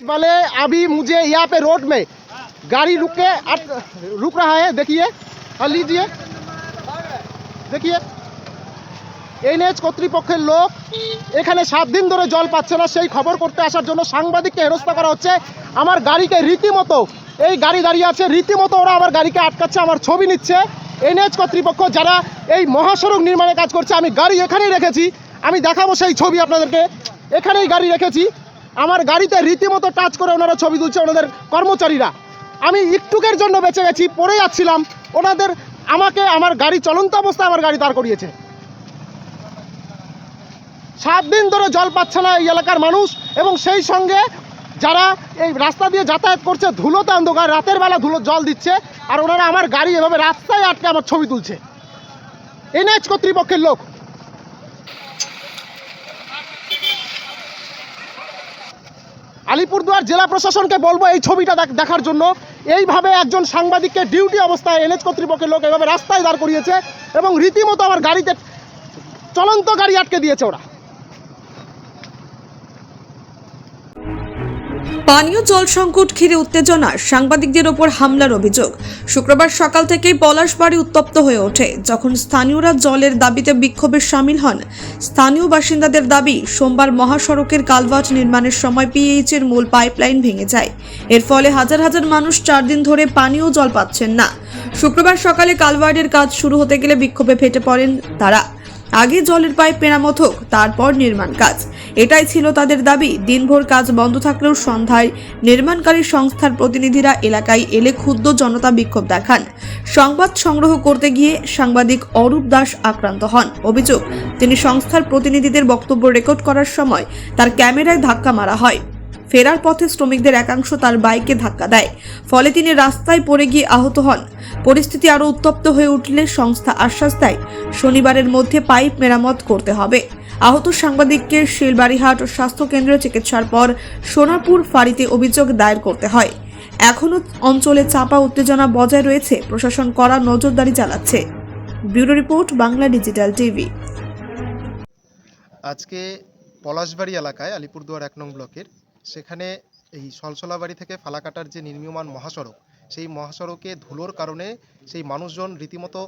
वाले अभी मुझे यहाँ पे रोड में गाड़ी रुक के अट- रुक रहा है देखिए और लीजिए দেখিয়ে এনএচ কর্তৃপক্ষের লোক এখানে সাত দিন ধরে জল পাচ্ছে না সেই খবর করতে আসার জন্য সাংবাদিককে হেনস্থা করা হচ্ছে আমার গাড়িকে রীতিমতো এই গাড়ি দাঁড়িয়ে আছে রীতিমতো ওরা আমার গাড়িকে আটকাচ্ছে আমার ছবি নিচ্ছে এনএচ কর্তৃপক্ষ যারা এই মহাসড়ক নির্মাণে কাজ করছে আমি গাড়ি এখানেই রেখেছি আমি দেখাবো সেই ছবি আপনাদেরকে এখানেই গাড়ি রেখেছি আমার গাড়িতে রীতিমতো টাচ করে ওনারা ছবি তুলছে ওনাদের কর্মচারীরা। আমি একটুকের জন্য বেঁচে গেছি, পড়ে যাচ্ছিলাম। ওনাদের আমাকে, আমার গাড়ি চলন্ত অবস্থায় আমার গাড়ি দাঁড় করিয়েছে। সাত দিন ধরে জল পাচ্ছে না এই এলাকার মানুষ এবং সেই সঙ্গে যারা এই রাস্তা দিয়ে যাতায়াত করছে, ধুলোতে অন্ধকার, রাতের বেলা ধুলো জল দিচ্ছে আর ওনারা আমার গাড়ি এভাবে রাস্তায় আটকে আমার ছবি তুলছে। এনএচ কর্তৃপক্ষের লোক। আলিপুরদুয়ার জেলা প্রশাসনকে বলব এই ছবিটা দেখ- দেখার জন্য। এইভাবে একজন সাংবাদিককে ডিউটি অবস্থায় এনএচ কর্তৃপক্ষের লোক এভাবে রাস্তায় দাঁড় করিয়েছে এবং রীতিমতো আমার গাড়িতে চলন্ত গাড়ি আটকে দিয়েছে ওরা। পানীয় জল সংকট ঘিরে উত্তেজনা, সাংবাদিকদের ওপর হামলার অভিযোগ। শুক্রবার সকাল থেকেই পলাশবাড়ি উত্তপ্ত হয়ে ওঠে, যখন স্থানীয়রা জলের দাবিতে বিক্ষোভে সামিল হন। স্থানীয় বাসিন্দাদের দাবি, সোমবার মহাসড়কের কালভার্ট নির্মাণের সময় পিএইচ এর মূল পাইপলাইন ভেঙে যায়। এর ফলে হাজার হাজার মানুষ চার দিন ধরে পানীয় জল পাচ্ছেন না। শুক্রবার সকালে কালভার্টের কাজ শুরু হতে গেলে বিক্ষোভে ফেটে পড়েন তারা। আগে জলের পাইপ মেরামত হোক, তারপর নির্মাণ কাজ। এটাই ছিল তাদের দাবি। দিনভর কাজ বন্ধ থাকলেও সন্ধ্যায় নির্মাণকারী সংস্থার প্রতিনিধিরা এলাকায় এলে ক্ষুদ্র জনতা বিক্ষোভ দেখান। সংবাদ সংগ্রহ করতে গিয়ে সাংবাদিক অরূপ দাস আক্রান্ত হন। অভিযোগ, তিনি সংস্থার প্রতিনিধিদের বক্তব্য রেকর্ড করার সময় তার ক্যামেরায় ধাক্কা মারা হয়। ফেরার পথে শ্রমিকদের একাংশ তার বাইকে ধাক্কা দেয়। ফলে তিনি রাস্তায় পড়ে গিয়ে আহত হন। পরিস্থিতি আরও উত্তপ্ত হয়ে উঠলে সংস্থা আশ্বাস দেয়, শনিবারের মধ্যে পাইপ মেরামত করতে হবে। আহত সাংবাদিককে শিলবাড়িহাট স্বাস্থ্য কেন্দ্রে চিকিৎসার পর সোনাপুর ফাঁড়িতে অভিযোগ দায়ের করতে হয়। এখনও অঞ্চলে চাপা উত্তেজনা বজায় রয়েছে, প্রশাসন কড়া নজরদারি চালাচ্ছে। Bureau report, Bangla digital TV. আজকে পলাশবাড়ি এলাকায়, আলিপুরদুয়ার এক নং ব্লকের, সেখানে এই সলসলাবাড়ি থেকে ফালাকাটার যে নির্মীয়মান মহাসড়ক সেই মহাসড়কে ধুলোর কারণে সেই মানুষজন রীতিমতো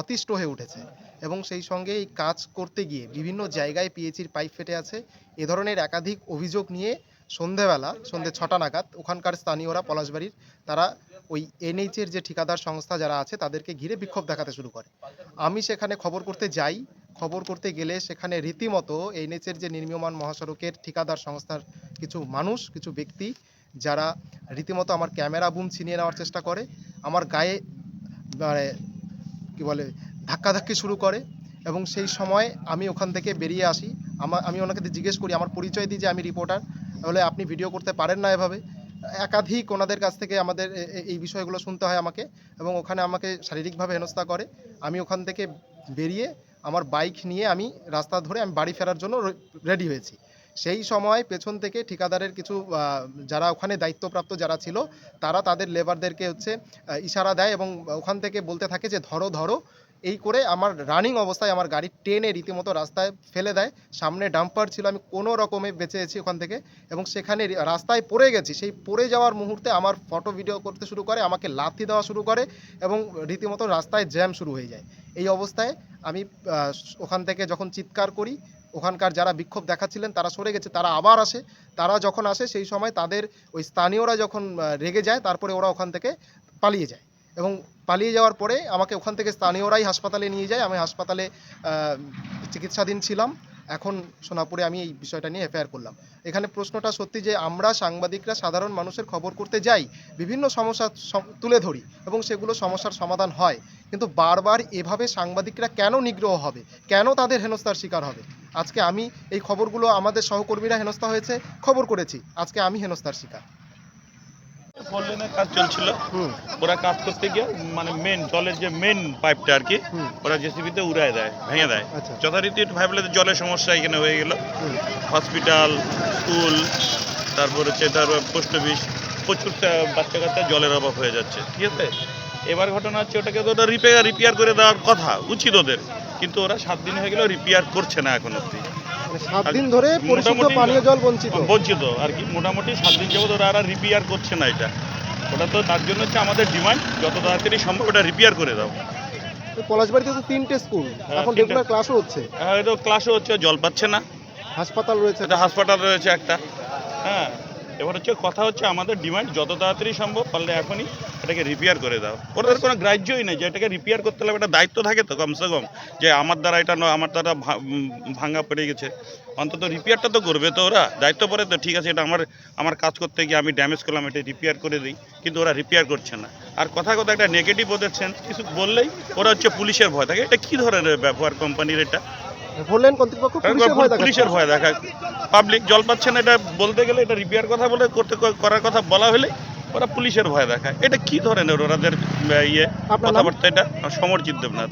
অতিষ্ঠ হয়ে উঠেছে এবং সেই সঙ্গে এই কাজ করতে গিয়ে বিভিন্ন জায়গায় পিএইচির পাইপ ফেটে আছে। এ ধরনের একাধিক অভিযোগ নিয়ে সন্ধেবেলা, সন্ধে ছটা নাগাদ ওখানকার স্থানীয়রা, পলাশবাড়ির, তারা ওই এনএইচের যে ঠিকাদার সংস্থা যারা আছে, তাদেরকে ঘিরে বিক্ষোভ দেখাতে শুরু করে। আমি সেখানে খবর করতে যাই। খবর করতে গেলে সেখানে রীতিমতো এনএইচের যে নির্মীয়মান মহাসড়কের ঠিকাদার সংস্থার কিছু মানুষ, কিছু ব্যক্তি যারা রীতিমতো আমার ক্যামেরা বুম ছিনিয়ে নেওয়ার চেষ্টা করে, আমার গায়ে মানে কি বলে, ধাক্কাধাক্কি শুরু করে এবং সেই সময় আমি ওখান থেকে বেরিয়ে আসি। আমার আমি ওনাকে জিজ্ঞেস করি, আমার পরিচয় দিই যে আমি রিপোর্টার তাহলে আপনি ভিডিও করতে পারেন না এভাবে? একাধিক ওনাদের কাছ থেকে আমাদের এই বিষয়গুলো শুনতে হয় আমাকে এবং ওখানে আমাকে শারীরিকভাবে হেনস্থা করে। আমি ওখান থেকে বেরিয়ে আমার বাইক নিয়ে আমি রাস্তা ধরে আমি বাড়ি ফেরার জন্য রেডি হয়েছি। সেই সময় পেছন থেকে ঠিকাদারের কিছু যারা ওখানে দায়িত্বপ্রাপ্ত যারা ছিল, তারা তাদের লেবারদেরকে হচ্ছে ইশারা দেয় এবং ওখান থেকে বলতে থাকে যে, ধরো ধরো। এই করে আমার রানিং অবস্থায় আমার গাড়ি টেনে রীতিমতো রাস্তায় ফেলে দেয়। সামনে ডাম্পার ছিল, আমি কোনো রকমে বেঁচে ওখান থেকে এবং সেখানে রাস্তায় পড়ে গেছি। সেই পড়ে যাওয়ার মুহূর্তে আমার ফটো ভিডিও করতে শুরু করে, আমাকে লাথি দেওয়া শুরু করে এবং রীতিমতো রাস্তায় জ্যাম শুরু হয়ে যায়। এই অবস্থায় আমি ওখান থেকে যখন চিৎকার করি ওখানকার যারা বিক্ষোভ দেখাচ্ছিলেন, তারা সরে গেছে, তারা আবার আসে। তারা যখন আসে, সেই সময় তাদের ওই স্থানীয়রা যখন রেগে যায়, তারপরে ওরা ওখান থেকে পালিয়ে যায়। এবং পালিয়ে যাওয়ার পরে আমাকে ওখান থেকে স্থানীয়রাই হাসপাতালে নিয়ে যায়। আমি হাসপাতালে চিকিৎসাধীন ছিলাম। এখন সোনাপুরে আমি এই বিষয়টা নিয়ে এফআইআর করলাম। এখানে প্রশ্নটা সত্যি যে, আমরা সাংবাদিকরা, সাধারণ মানুষের খবর করতে যাই, বিভিন্ন সমস্যা তুলে ধরি এবং সেগুলো সমস্যার সমাধান হয়। কিন্তু বারবার এভাবে সাংবাদিকরা কেন নিগ্রহ হবে? কেন তাদের হেনস্থার শিকার হবে? আজকে আমি এই খবরগুলো আমাদের সহকর্মীরা হেনস্থা হয়েছে খবর করেছি। আজকে আমি হেনস্থার শিকার। ফোর লেনের কাজ চলছিল। ওরা কাজ করতে গিয়ে মানে মেন জলের যে মেন পাইপটা আর কি ওরা জেসিবিতে উড়ায় দেয় ভেঙে দেয়। আচ্ছা। যথারীতি ভাবলে জলের সমস্যা এখানে হয়ে গেল। হসপিটাল স্কুল তারপর হচ্ছে তারপর পোস্ট অফিস প্রচুর বাচ্চা কাচ্চা জলের অভাব হয়ে যাচ্ছে। ঠিক আছে? এবার ঘটনা হচ্ছে ওটাকে তো ওটা রিপেয়ার রিপেয়ার করে দেওয়ার কথা উচিত ওদের। কিন্তু ওরা সাত দিন হয়ে গেলেও রিপেয়ার করছে না এখন অব্দি মানে সাত দিন ধরে পরিশুদ্ধ পানীয় জল বঞ্চিত। বঞ্চিত আর কি মোটামুটি সাত দিন যাবত ওরা আর রিপেয়ার করছে না এটা। ওটা তো তার জন্য হচ্ছে আমাদের ডিমান্ড যত তাড়াতাড়ি সম্ভব ওটা রিপেয়ার করে দাও। পলাশবাড়িতে তো তিনটে স্কুল হ্যাঁ, এখন। রেগুলার ক্লাসও হচ্ছে। হয়তো ক্লাসও হচ্ছে জল পাচ্ছে না। হাসপাতাল রয়েছে। একটা হাসপাতাল রয়েছে একটা। হ্যাঁ এবার হচ্ছে কথা হচ্ছে আমাদের ডিমান্ড যত তাড়াতাড়ি সম্ভব পারলে এখনই এটাকে রিপেয়ার করে দাও। ওদের কোনো গ্রাহ্যই নেই যে এটাকে রিপেয়ার করতে হলে একটা দায়িত্ব থাকে তো কমসে কম। যে আমার দ্বারা এটা নয় আমার দ্বারা ভাঙা পড়ে গেছে। অন্তত রিপেয়ারটা তো করবে তো ওরা। দায়িত্ব পরে তো ঠিক আছে এটা আমার আমার কাজ করতে গিয়ে আমি ড্যামেজ করলাম এটা রিপেয়ার করে দিই। কিন্তু ওরা রিপেয়ার করছে না। আর কথা কথা একটা নেগেটিভ ওদের sense, কিছু বললেই ওরা হচ্ছে পুলিশের ভয় থাকে এটা কী ধরনের ব্যবহার কোম্পানির এটা? বললেন কর্তৃপক্ষ পুলিশের ভয় দেখাচ্ছে। পুলিশের ভয় দেখা পাবলিক জল পাচ্ছে না এটা বলতে গেলে এটা রিপেয়ার কথা বলে করতে করার কথা বলা হলে ওরা পুলিশের ভয় দেখায়। এটা কি ধরনের ওরাদের ইয়ে কথাবার্তা এটা? সমরজিৎ দেবনাথ।